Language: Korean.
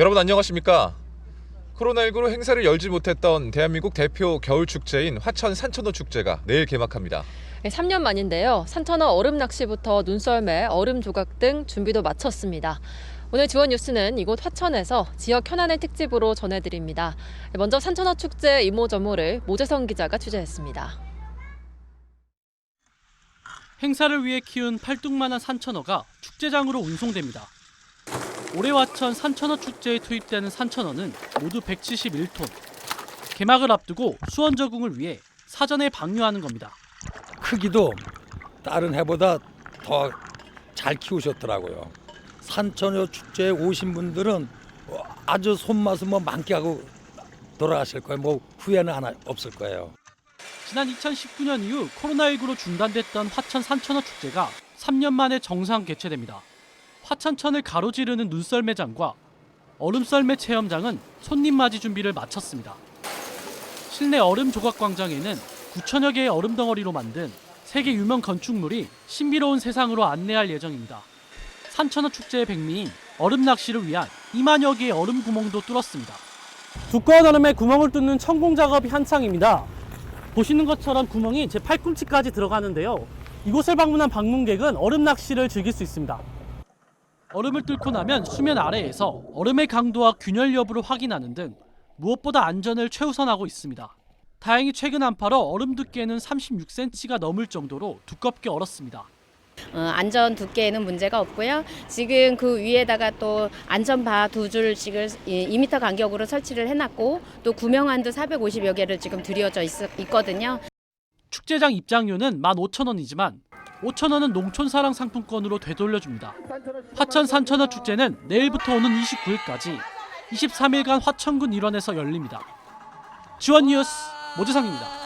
여러분 안녕하십니까? 코로나19로 행사를 열지 못했던 대한민국 대표 겨울 축제인 화천 산천어 축제가 내일 개막합니다. 3년 만인데요. 산천어 얼음 낚시부터 눈썰매, 얼음 조각 등 준비도 마쳤습니다. 오늘 지원 뉴스는 이곳 화천에서 지역 현안을 특집으로 전해드립니다. 먼저 산천어 축제 이모저모를 모재성 기자가 취재했습니다. 행사를 위해 키운 팔뚝만한 산천어가 축제장으로 운송됩니다. 올해 화천 산천어 축제에 투입되는 산천어는 모두 171톤. 개막을 앞두고 수원 적응을 위해 사전에 방류하는 겁니다. 크기도 다른 해보다 더 잘 키우셨더라고요. 산천어 축제에 오신 분들은 어, 아주 손맛을 뭐 만끽하고 돌아가실 거예요. 뭐 후회는 하나 없을 거예요. 지난 2019년 이후 코로나19로 중단됐던 화천 산천어 축제가 3년 만에 정상 개최됩니다. 화천천을 가로지르는 눈썰매장과 얼음썰매 체험장은 손님 맞이 준비를 마쳤습니다. 실내 얼음 조각 광장에는 9천여 개의 얼음 덩어리로 만든 세계 유명 건축물이 신비로운 세상으로 안내할 예정입니다. 산천어 축제의 백미인 얼음 낚시를 위한 2만여 개의 얼음 구멍도 뚫었습니다. 두꺼운 얼음에 구멍을 뚫는 천공 작업이 한창입니다. 보시는 것처럼 구멍이 제 팔꿈치까지 들어가는데요. 이곳을 방문한 방문객은 얼음 낚시를 즐길 수 있습니다. 얼음을 뚫고 나면 수면 아래에서 얼음의 강도와 균열 여부를 확인하는 등 무엇보다 안전을 최우선하고 있습니다. 다행히 최근 한파로 얼음 두께는 36cm가 넘을 정도로 두껍게 얼었습니다. 어, 안전 두께에는 문제가 없고요. 지금 그 위에다가 또 안전바 두 줄씩을 2m 간격으로 설치를 해놨고 또 구명한도 450여 개를 지금 들여져 있, 있거든요. 축제장 입장료는 15,000원이지만 5,000원은 농촌사랑 상품권으로 되돌려줍니다. 화천 산천어 축제는 내일부터 오는 29일까지 23일간 화천군 일원에서 열립니다. 지원 뉴스 모재상입니다.